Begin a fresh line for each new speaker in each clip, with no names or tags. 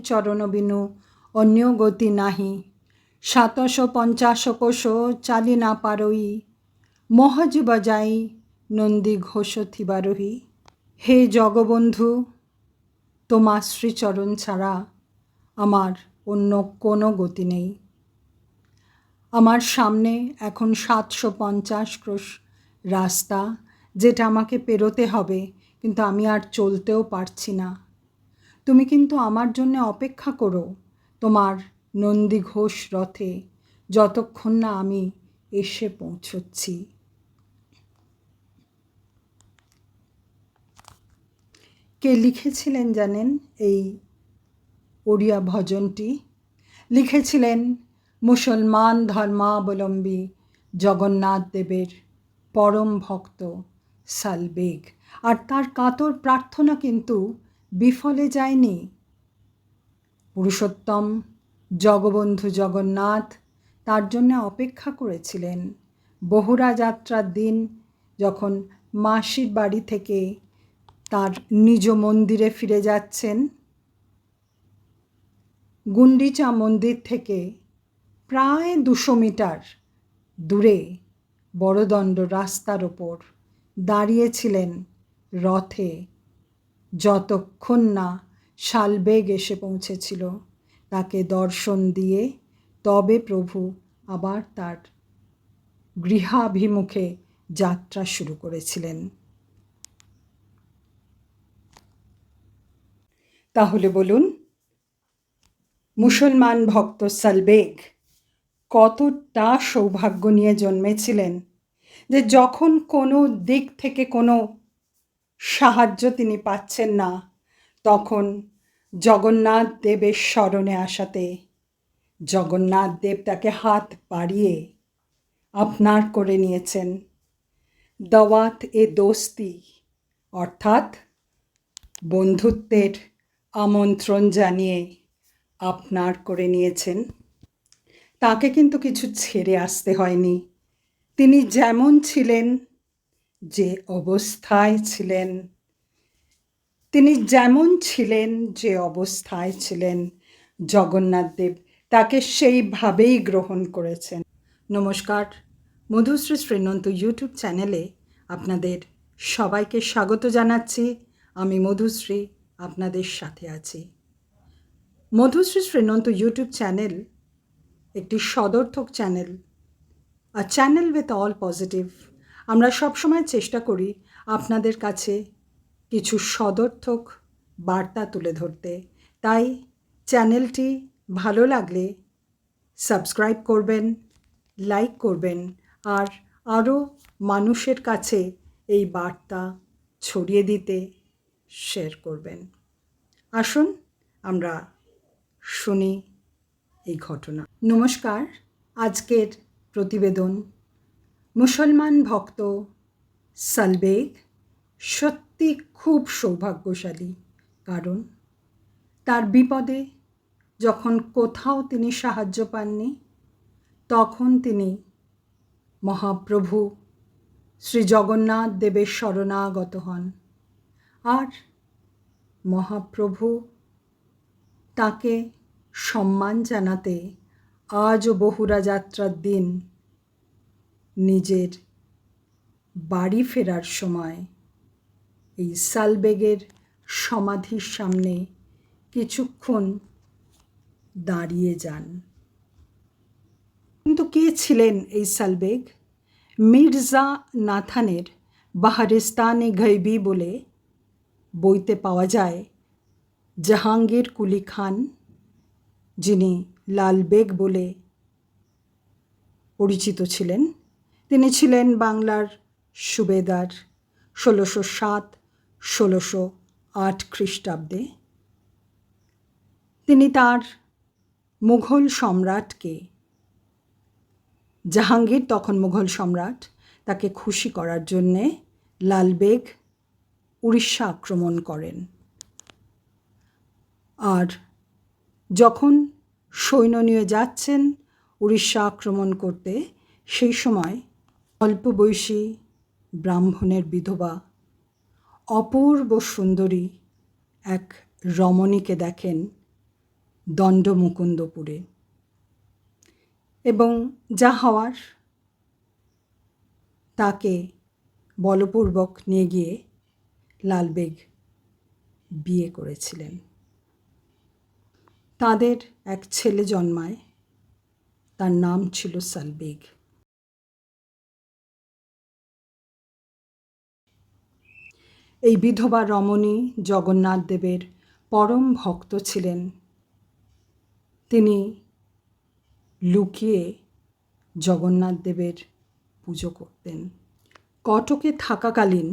চরণ বিনু অন্য গতি নাহি। সাতশ পঞ্চাশ কোশ চালি না পারই। মহজ বজাই, নন্দী ঘোষ থিবারোহী হে জগবন্ধু, তোমার শ্রীচরণ ছাড়া আমার অন্য কোনো গতি নেই। আমার সামনে এখন সাতশো পঞ্চাশ ক্রোশ রাস্তা, যেটা আমাকে পেরোতে হবে, কিন্তু আমি আর চলতেও পারছি না। তুমি কিন্তু আমার জন্য অপেক্ষা করো, তোমার নন্দী ঘোষ রথে, যতক্ষণ না আমি এসে পৌঁছচ্ছি। কে লিখেছিলেন জানেন এই ওড়িয়া ভজনটি? লিখেছিলেন মুসলমান ধর্মাবলম্বী জগন্নাথ দেবের পরম ভক্ত সালবেগ। আর তার কাতর প্রার্থনা কিন্তু বিফলে যায়নি। পুরুষোত্তম, জগবন্ধু জগন্নাথ তার জন্য অপেক্ষা করেছিলেন। বহুরা যাত্রার দিন যখন মাসির বাড়ি থেকে তার নিজ মন্দিরে ফিরে যাচ্ছেন, গুন্ডিচা মন্দির থেকে প্রায় দুশো মিটার দূরে বড়দণ্ড রাস্তার ওপর দাঁড়িয়েছিলেন রথে যতক্ষণ না শালবেগ এসে পৌঁছেছিল তাকে দর্শন দিয়ে, তবে প্রভু আবার তার গৃহাভিমুখে যাত্রা শুরু করেছিলেন। তাহলে বলুন, মুসলমান ভক্ত সালবেগ কতটা সৌভাগ্য নিয়ে জন্মেছিলেন যে যখন কোনো দিক থেকে কোনো সাহায্য তিনি পাচ্ছেন না। তখন জগন্নাথ দেবের স্মরণে আসাতে জগন্নাথ দেব তাকে হাত বাড়িয়ে আপনার করে নিয়েছেন। দাওয়াত এ দোস্তি, অর্থাৎ বন্ধুত্বের আমন্ত্রণ জানিয়ে আপনার করে নিয়েছেন। তাকে কিন্তু কিছু ছেড়ে আসতে হয়নি। তিনি যেমন ছিলেন যে অবস্থায় ছিলেন, তিনি যেমন ছিলেন যে অবস্থায় ছিলেন জগন্নাথদেব তাকে সেইভাবেই গ্রহণ করেছেন। নমস্কার, মধুশ্রী শ্রীনন্ত ইউটিউব চ্যানেলে আপনাদের সবাইকে স্বাগত জানাচ্ছি। আমি মধুশ্রী, আপনাদের সাথে আছি। মধুশ্রী শ্রীনন্ত ইউটিউব চ্যানেল একটি সদর্থক channel a channel with all positive আমরা সবসময় চেষ্টা করি আপনাদের কাছে কিছু সদর্থক বার্তা তুলে ধরতে। তাই চ্যানেলটি ভালো লাগলে সাবস্ক্রাইব করবেন, লাইক করবেন আর আরও মানুষের কাছে এই বার্তা ছড়িয়ে দিতে শেয়ার করবেন। আসুন আমরা শুনি এই ঘটনা। নমস্কার, আজকের প্রতিবেদন মুসলমান ভক্ত সালবেগ সত্যি খুব সৌভাগ্যশালী। কারণ তার বিপদে যখন কোথাও তিনি সাহায্য পাননি, তখন তিনি মহাপ্রভু শ্রী জগন্নাথ দেবের শরণাগত হন। আর মহাপ্রভু তাকে সম্মান জানাতে আজও বহুরা যাত্রার দিন নিজের বাড়ি ফেরার সময় এই সালবেগের সমাধির সামনে কিছুক্ষণ দাঁড়িয়ে যান। কিন্তু কে ছিলেন এই সালবেগ? মির্জা নাথানের বাহারিস্তানে গৈবি বলে বইতে পাওয়া যায়, জাহাঙ্গীর কুলি খান, যিনি লালবেগ বলে পরিচিত ছিলেন। তিনি ছিলেন বাংলার সুবেদার ষোলোশো সাত, ষোলোশো আট খ্রিস্টাব্দে। তিনি তার মুঘল সম্রাটকে, জাহাঙ্গীর, তখন মুঘল সম্রাট, তাকে খুশি করার জন্যে লালবেগ উড়িষ্যা আক্রমণ করেন। আর যখন সৈন্য নিয়ে যাচ্ছেন উড়িষ্যা আক্রমণ করতে, সেই সময় অল্প বয়সী ব্রাহ্মণের বিধবা, অপূর্ব সুন্দরী এক রমণীকে দেখেন দণ্ডমুকুন্দপুরে। এবং যা হওয়ার, তাকে বলপূর্বক নিয়ে গিয়ে লালবেগ বিয়ে করেছিলেন। তাদের এক ছেলে জন্মায়, তার নাম ছিল সালবেগ। এই বিধবা রমণী জগন্নাথ দেবের পরম ভক্ত ছিলেন। তিনি লুকিয়ে জগন্নাথ দেবের পুজো করতেন। কটকে থাকাকালীন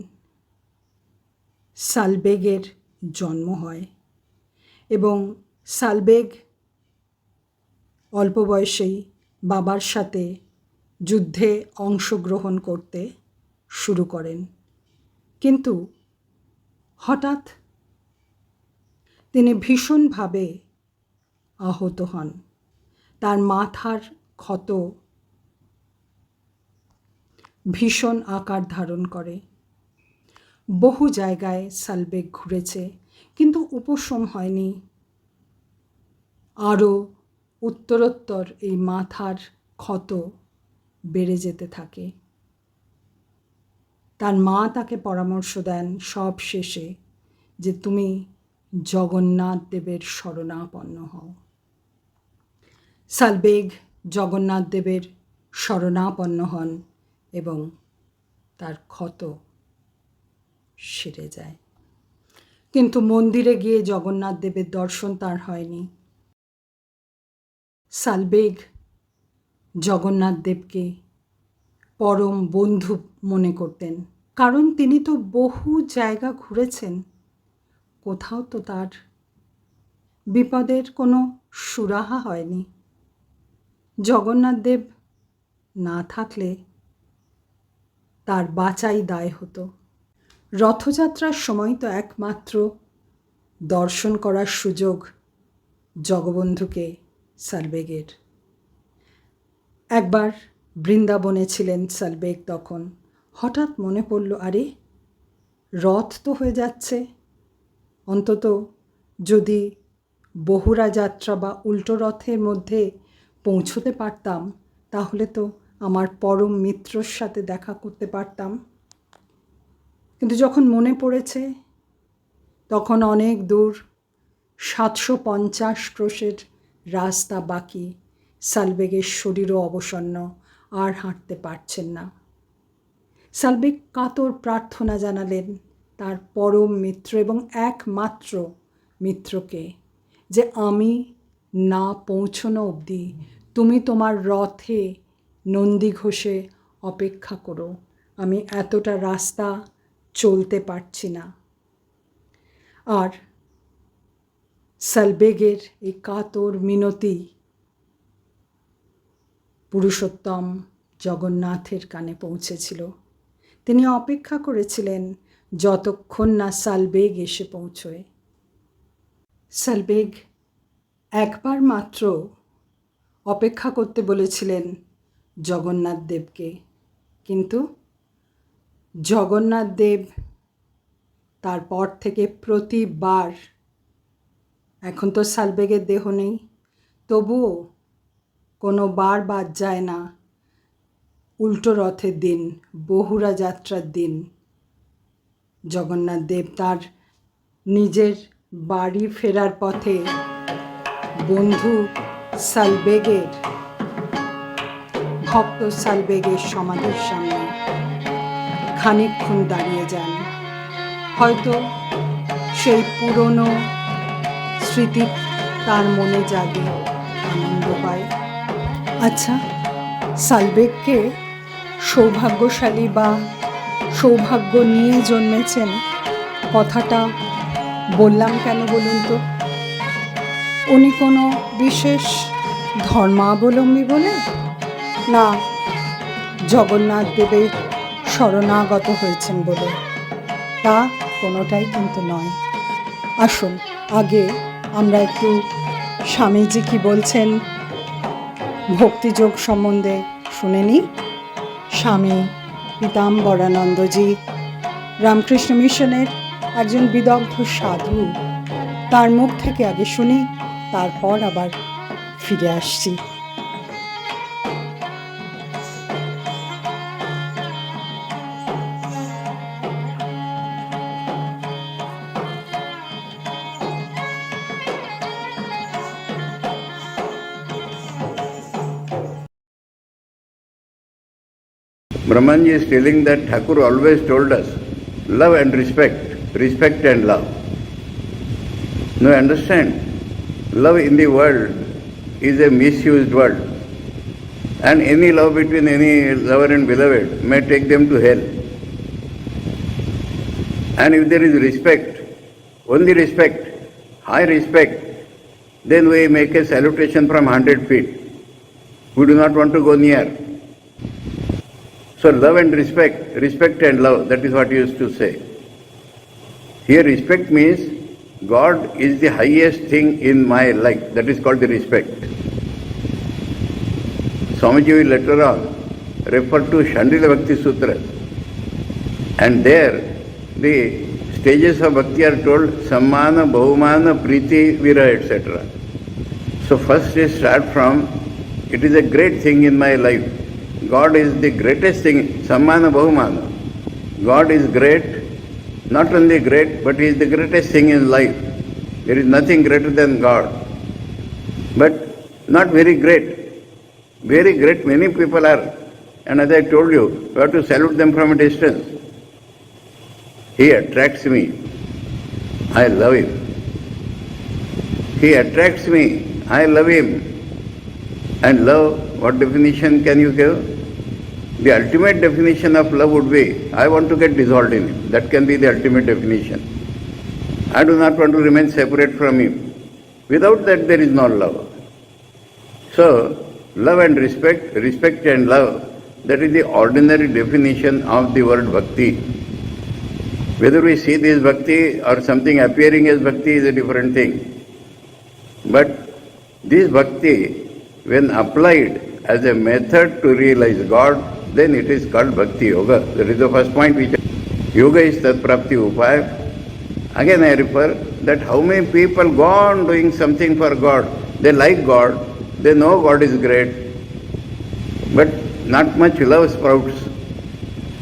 সালবেগের জন্ম হয় এবং সালবেগ অল্প বয়সেই বাবার সাথে যুদ্ধে অংশগ্রহণ করতে শুরু করেন। কিন্তু হঠাৎ তিনি ভীষণভাবে আহত হন। তার মাথার ক্ষত ভীষণ আকার ধারণ করে। বহু জায়গায় সালবেগ ঘুরেছে, কিন্তু উপশম হয়নি। আরও উত্তরোত্তর এই মাথার ক্ষত বেড়ে যেতে থাকে। তার মা তাকে পরামর্শ দেন সব শেষে যে তুমি জগন্নাথ দেবের শরণাপন্ন হও। সালবেগ জগন্নাথ দেবের শরণাপন্ন হন এবং তার ক্ষত সেরে যায়। কিন্তু মন্দিরে গিয়ে জগন্নাথ দেবের দর্শন তার হয়নি। সালবেগ জগন্নাথ দেবকে পরম বন্ধু মনে করতেন। কারণ তিনি তো বহু জায়গা ঘুরেছেন। কোথাও তো তার বিপদের কোনো সুরাহা হয়নি। জগন্নাথদেব না থাকলে তার বাঁচাই দায় হতো। রথযাত্রার সময় তো একমাত্র দর্শন করার সুযোগ জগবন্ধুকে সালবেগের। একবার বৃন্দাবনে ছিলেন সালবেগ তখন। হঠাৎ মনে পড়ল, আরে, রথ তো হয়ে যাচ্ছে। অন্তত যদি বহুরা যাত্রা বা উল্টো রথের মধ্যে পৌঁছতে পারতাম, তাহলে তো আমার পরম মিত্রর সাথে দেখা করতে পারতাম। কিন্তু যখন মনে পড়েছে, তখন অনেক দূর সাতশো পঞ্চাশ ক্রোশের রাস্তা বাকি, সালবেগের শরীরও অবসন্ন, আর হাঁটতে পারছেন না। সালবেগ কাতর প্রার্থনা জানালেন তার পরম মিত্র এবং একমাত্র মিত্রকে যে আমি না পৌঁছনো অবধি তুমি তোমার রথে নন্দী ঘোষে অপেক্ষা করো। আমি এতটা রাস্তা চলতে পারছি না। আর সালবেগের এই কাতর মিনতি পুরুষোত্তম জগন্নাথের কানে পৌঁছেছিল। তিনি অপেক্ষা করেছিলেন, যতক্ষণ না সালবেগ এসে পৌঁছয়। সালবেগ একবার মাত্র অপেক্ষা করতে বলেছিলেন জগন্নাথ দেবকে। কিন্তু জগন্নাথ দেব তারপর থেকে প্রতিবার, এখন তো সালবেগের দেহ নেই, তবুও কোনো বার বাদ যায় না। উল্টো রথের দিন, বহুরা যাত্রার দিন। জগন্নাথ দেব তার নিজের বাড়ি ফেরার পথে বন্ধু সালবেগের, ভক্ত সালবেগের সমাধির সামনে খানিকক্ষণ দাঁড়িয়ে যান। হয়তো সেই পুরনো স্মৃতি তার মনে জাগে, আনন্দ পায়। আচ্ছা সালবেগকে সৌভাগ্যশালী বা সৌভাগ্য নিয়ে জন্মেছেন কথাটা বললাম কেন বলুন তো? উনি কোনো বিশেষ ধর্মাবলম্বী বলে? না, জগন্নাথ দেবের শরণাগত হয়েছেন বলে। তা কোনোটাই কিন্তু নয়। আসুন, আগে আমরা একটু স্বামীজি কি বলছেন ভক্তিযোগ সম্বন্ধে শুনে নিই। স্বামী পীতাম্বরানন্দজি। রামকৃষ্ণ মিশনের একজন বিদগ্ধ সাধু। তার মুখ থেকে আগে শুনি, তারপর আবার ফিরে আসছি।
Brahmanji is telling that Thakur always told us love and respect, respect and love. Now understand, love in the world is a misused word. And any love between any lover and beloved may take them to hell. And if there is respect, only respect, high respect, then we make a salutation from 100 feet. We do not want to go near. So love and respect, respect and love, that is what he used to say. Here respect means God is the highest thing in my life. That is called the respect. Swamiji will later on refer to Shandila Bhakti Sutra. And there the stages of bhakti are told Sammana, Bahumana, Priti, Vira, etc. So first they start from it is a great thing in my life. God is the greatest thing, Sammana Bahumana. God is great, not only great, but He is the greatest thing in life. There is nothing greater than God. But not very great. Very great, many people are. And as I told you, you have to salute them from a distance. He attracts me. I love him. He attracts me. I love him. And love, what definition can you give? The ultimate definition of love would be I want to get dissolved in him. That can be the ultimate definition. I do not want to remain separate from him. Without that, there is no love. So, love and respect, respect and love, that is the ordinary definition of the word bhakti. Whether we see this bhakti or something appearing as bhakti is a different thing. But this bhakti, when applied as a method to realize God, then it is called bhakti yoga. That is the first point which yoga is tat prapti upaya. Again I refer that how many people go on doing something for God. They like God, they know God is great, but not much love sprouts.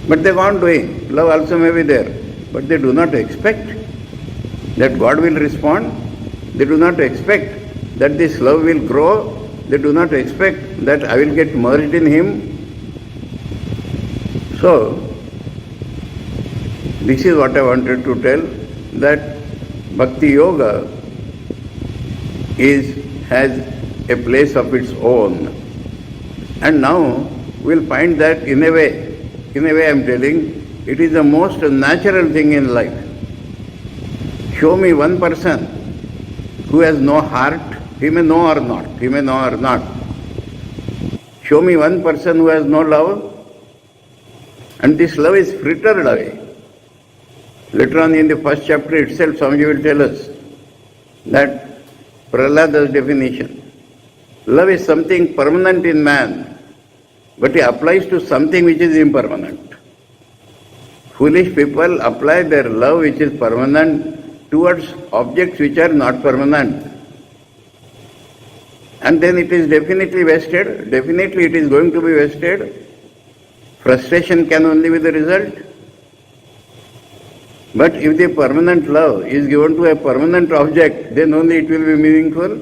But they go on doing. Love also may be there. But they do not expect that God will respond. They do not expect that this love will grow. They do not expect that I will get merged in Him. So, this is what I wanted to tell that Bhakti Yoga is has a place of its own. And now we'll find that in a way, in a way I'm telling, it is the most natural thing in life. Show me one person who has no heart, he may know or not, he may know or not. Show me one person who has no love, and this love is frittered away. Later on in the first chapter itself, Swamiji will tell us that Prahlada's definition. Love is something permanent in man, but it applies to something which is impermanent. Foolish people apply their love which is permanent towards objects which are not permanent. And then it is definitely wasted, definitely it is going to be wasted. Frustration can only be the result. But if the permanent love is given to a permanent object, then only it will be meaningful.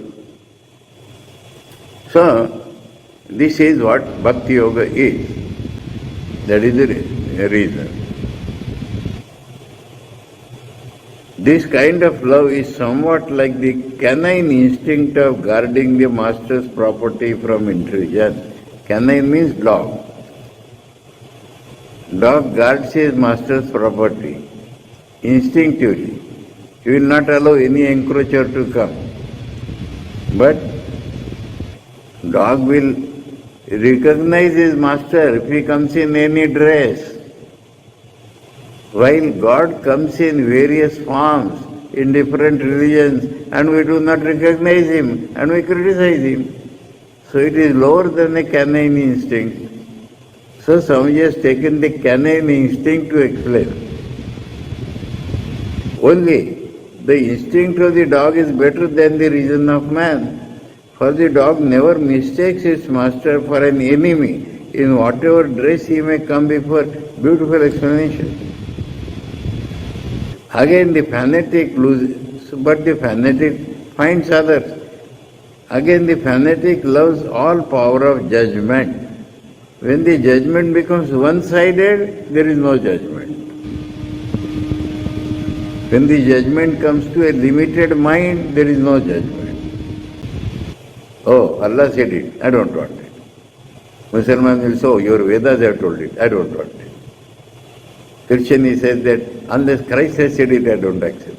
So, this is what Bhakti Yoga is. That is the reason. This kind of love is somewhat like the canine instinct of guarding the master's property from intrusion. Canine means dog. Dog guards his master's property instinctively. He will not allow any encroacher to come. But dog will recognize his master if he comes in any dress. While God comes in various forms in different religions and we do not recognize him and we criticize him. So it is lower than a canine instinct. So Swamiji has taken the canine instinct to explain. Only The instinct of the dog is better than the reason of man. For the dog never mistakes its master for an enemy in whatever dress he may come before beautiful explanation. Again, the fanatic loses, but the fanatic finds others. Again, the fanatic loves all power of judgment. When the judgment becomes one sided, there is no judgment. When the judgment comes to a limited mind, there is no judgment. Oh, Allah said it, I don't want it. Musliman will say, oh, your Vedas have told it, I don't want it. Christian he says that unless Christ has said it, I don't accept.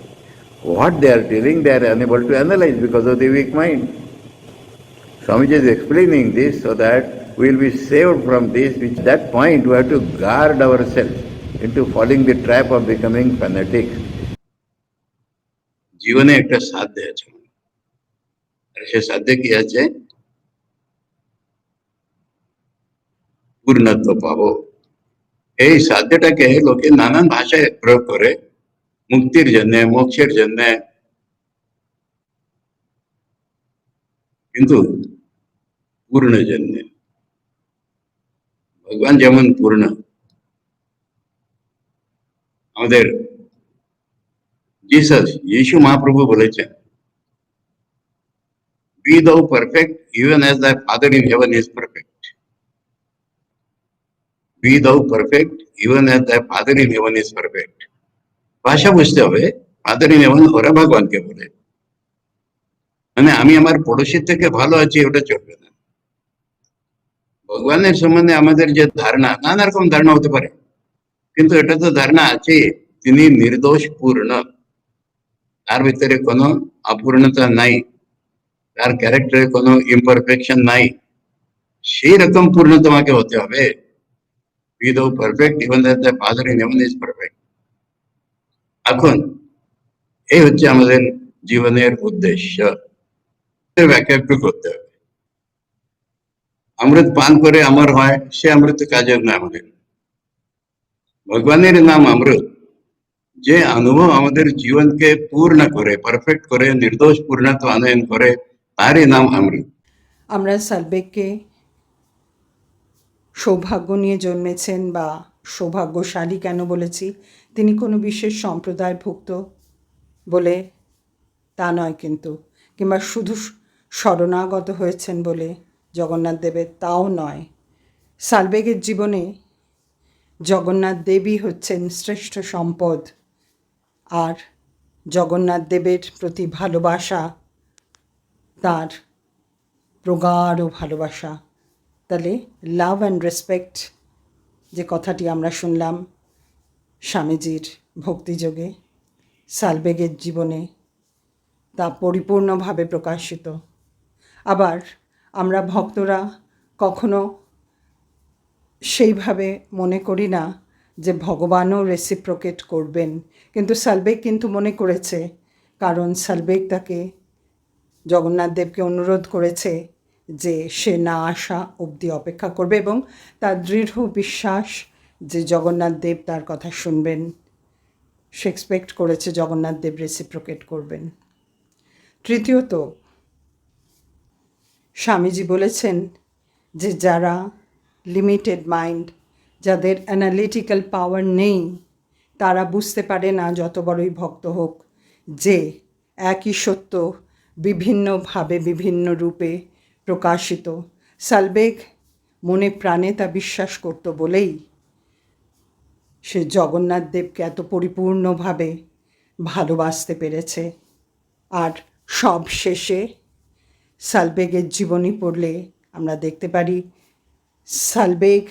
What they are telling, they are unable to analyze because of the weak mind. Swamiji is explaining this so that will be saved from this, which that point we have to guard ourselves into falling the trap of becoming fanatics.
জীবনে একটা সাধ্য আছে আর সে সাধ্যে কি আছে পূর্ণত্ব পাবো এই সাধ্যটাকে লোকে নানান ভাষায় প্রয়োগ করে মুক্তির জন্য মোক্ষের জন্য কিন্তু পূর্ণ জন্য ভগবান যেমন পূর্ণ আমাদের জিসাস যিশু মহাপ্রভু বলেছেন be thou perfect even as the father in heaven is perfect be thou perfect even as the father in heaven is perfect ভাষা বুঝতে হবে ফাদার ইন হেভেন ওরা ভগবানকে বলে। মানে আমি আমার পড়োশির থেকে ভালো আছি, ওটা চলবে ভগবানের সম্বন্ধে আমাদের যে ধারণা, নানা রকম ধারণা হতে পারে। কিন্তু এটা তো ধারণা আছে, তিনি নির্দোষ পূর্ণ তার ভিতরে কোনো অপূর্ণতা নাই, তার ক্যারেক্টারে কোনো ইমপারফেকশন নাই। সেই রকম পূর্ণ তোমাকে হতে হবে। পারফেক্ট পারফেক্ট এখন, এই হচ্ছে আমাদের জীবনের উদ্দেশ্য। ব্যাখ্যা একটু করতে হবে। অমৃত পান করে আমার হয়, সে অমৃত কাজের নয় আমাদের ভগবানের নাম অমৃত। যে অনুভব আমাদের জীবনকে পূর্ণ করে পারফেক্ট করে, নির্দোষ পূর্ণত্ব আনয়ন করে, তারই নাম অমৃত।
আমরা সালবেগকে সৌভাগ্য নিয়ে জন্মেছেন বা সৌভাগ্যশালী কেন বলেছি? তিনি কোনো বিশেষ সম্প্রদায়ভুক্ত বলে তা নয় কিন্তু, কিংবা শুধু শরণাগত হয়েছেন বলে জগন্নাথ দেবের, তাও নয়। সালবেগের জীবনে জগন্নাথ দেবী হচ্ছেন শ্রেষ্ঠ সম্পদ। আর জগন্নাথ দেবের প্রতি ভালোবাসা তার প্রগাঢ় ভালোবাসা। তাহলে লাভ অ্যান্ড রেসপেক্ট যে কথাটি আমরা শুনলাম স্বামীজির ভক্তিযোগে সালবেগের জীবনে তা পরিপূর্ণভাবে প্রকাশিত। আবার আমরা ভক্তরা কখনো সেইভাবে মনে করি না যে ভগবানও রেসিপ্রোকেট করবেন। কিন্তু সালবেগ কিন্তু মনে করেছে, কারণ সালবেগ তাকে জগন্নাথ দেবকে অনুরোধ করেছে যে সে না আসা অবধি অপেক্ষা করবে এবং তার দৃঢ় বিশ্বাস যে জগন্নাথ দেব তার কথা শুনবেন, সে এক্সপেক্ট করেছে জগন্নাথ দেব রেসিপ্রোকেট করবেন। তৃতীয়ত স্বামীজি বলেছেন যে যারা লিমিটেড মাইন্ড যাদের অ্যানালিটিক্যাল পাওয়ার নেই, তারা বুঝতে পারে না যত বড়ই ভক্ত হোক যে একই সত্য বিভিন্নভাবে বিভিন্ন রূপে প্রকাশিত। সালবেগ মনে প্রাণে তা বিশ্বাস করত বলেই সে জগন্নাথ দেবকে এত পরিপূর্ণভাবে ভালোবাসতে পেরেছে। আর সব শেষে সালবেগের জীবনী পড়লে আমরা দেখতে পারি, সালবেগ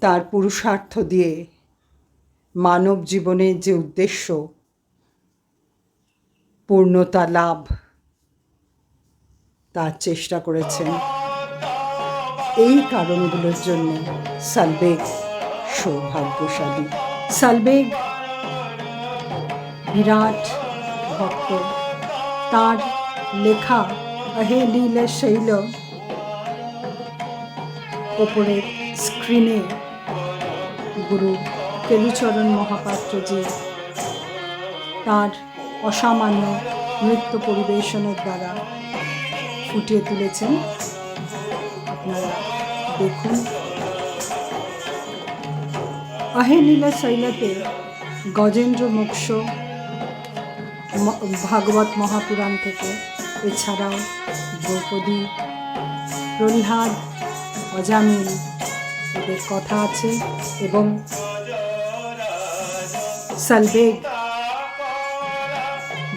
তার পুরুষার্থ দিয়ে মানব জীবনের যে উদ্দেশ্য, পূর্ণতা লাভ, তার চেষ্টা করেছেন। এই কারণগুলোর জন্য সালবেগ সৌভাগ্যশালী। সালবেগ বিরাট ভক্ত। তার লেখা আহে নীলে শৈল। ওপরের স্ক্রিনে গুরু কেলুচরণ মহাপাত্রজি তার
অসামান্য নৃত্য পরিবেশনের দ্বারা ফুটিয়ে তুলেছেন। আপনারা দেখুন। আহে নীলা শৈলাতে গজেন্দ্র মোক্ষ ভাগবত মহাপুরাণ থেকে এছাড়াও দ্রৌপদী, প্রহ্লাদ, অজামিল, এদের কথা আছে এবং সালবেগ,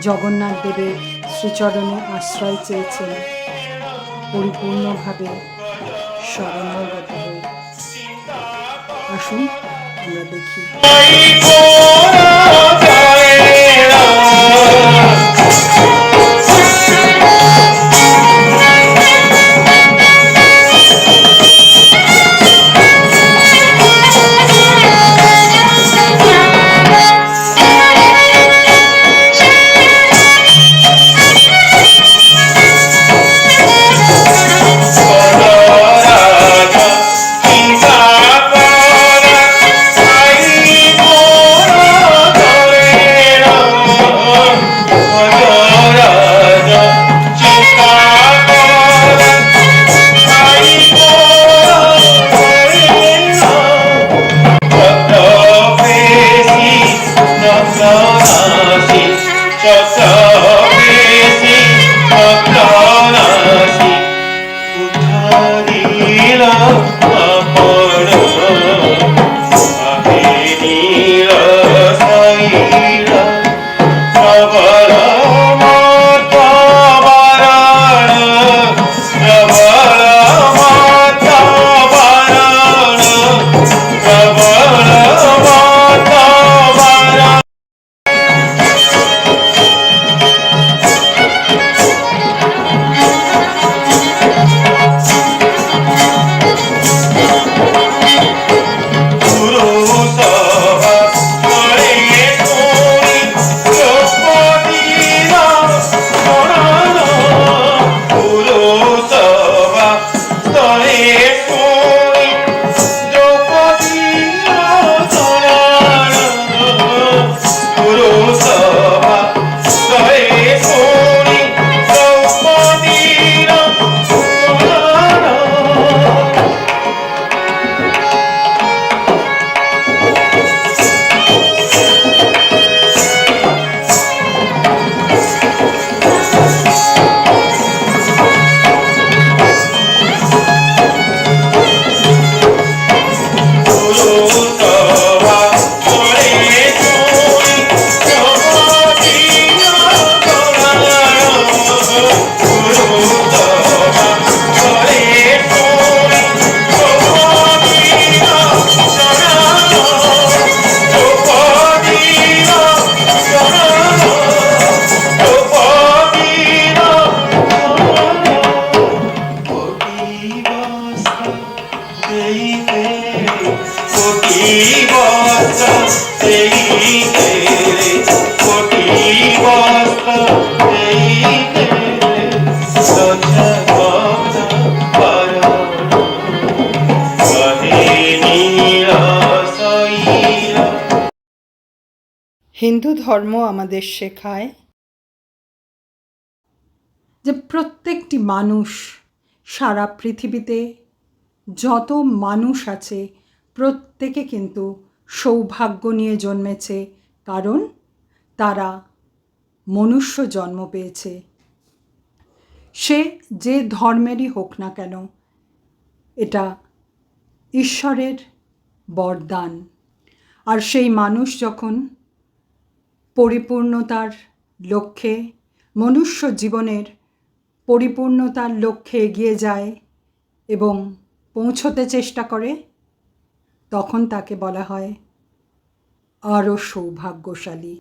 জগন্নাথ দেবের শ্রীচরণে আশ্রয় চেয়েছেন পরিপূর্ণভাবে শরণাগত হয়ে। আসুন আমরা দেখি। Yourself. ধর্ম আমাদের শেখায়। যে প্রত্যেকটি মানুষ সারা পৃথিবীতে যত মানুষ আছে, প্রত্যেকে কিন্তু সৌভাগ্য নিয়ে জন্মেছে, কারণ তারা মনুষ্য জন্ম পেয়েছে। সে যে ধর্মেরই হোক না কেন, এটা ঈশ্বরের বরদান। আর সেই মানুষ যখন পরিপূর্ণতার লক্ষ্যে, মনুষ্য জীবনের পরিপূর্ণতার লক্ষ্যে এগিয়ে যায় এবং পৌঁছতে চেষ্টা করে, তখন তাকে বলা হয় আরও সৌভাগ্যশালী।